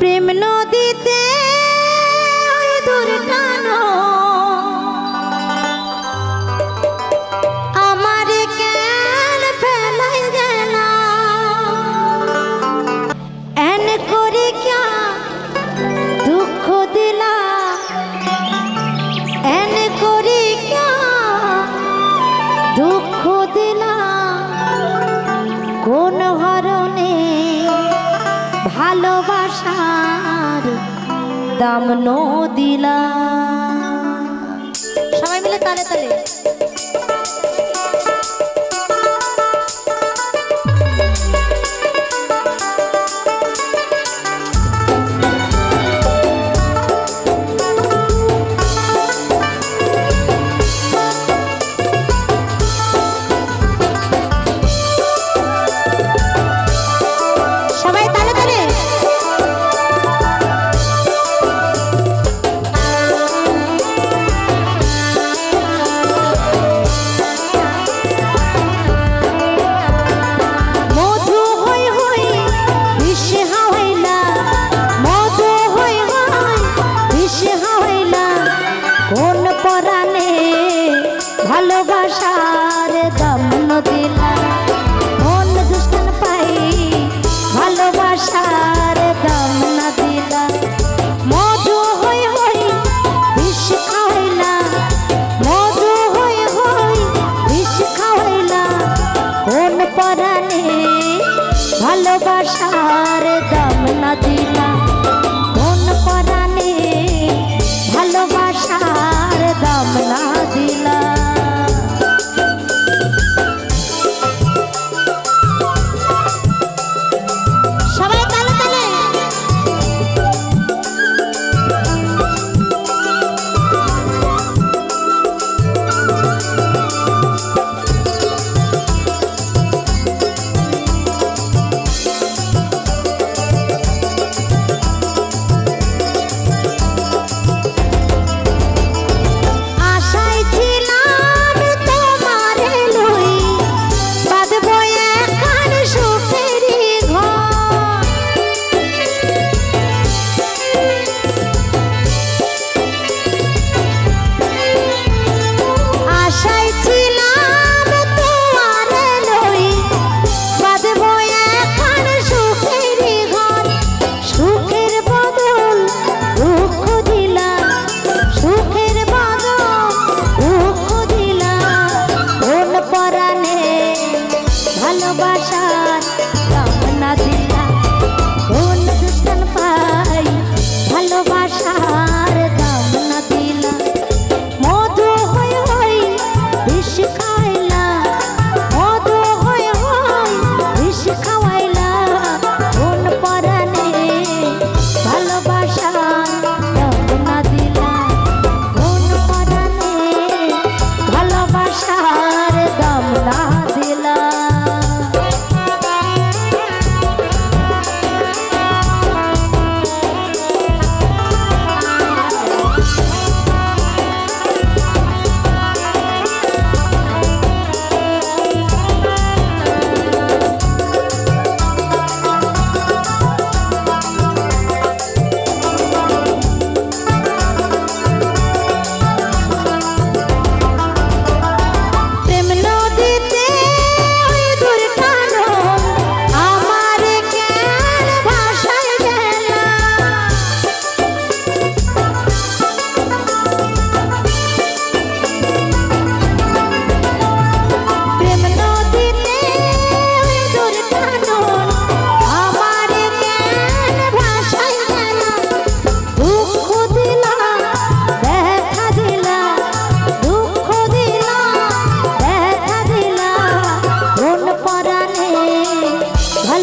প্রেম নদীতে ওই ভালোবাসার দাম নো দিলা সবাই মিলে তালে তালে। কোন পরাণে ভালোবাসার দম দিলাম? aşık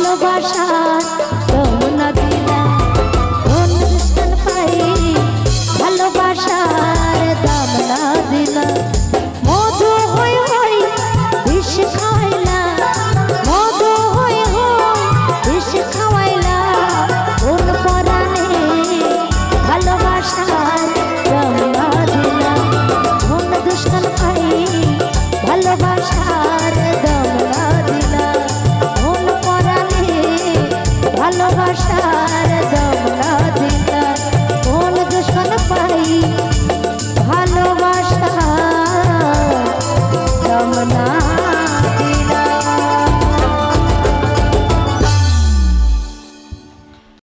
ভালোবাসা।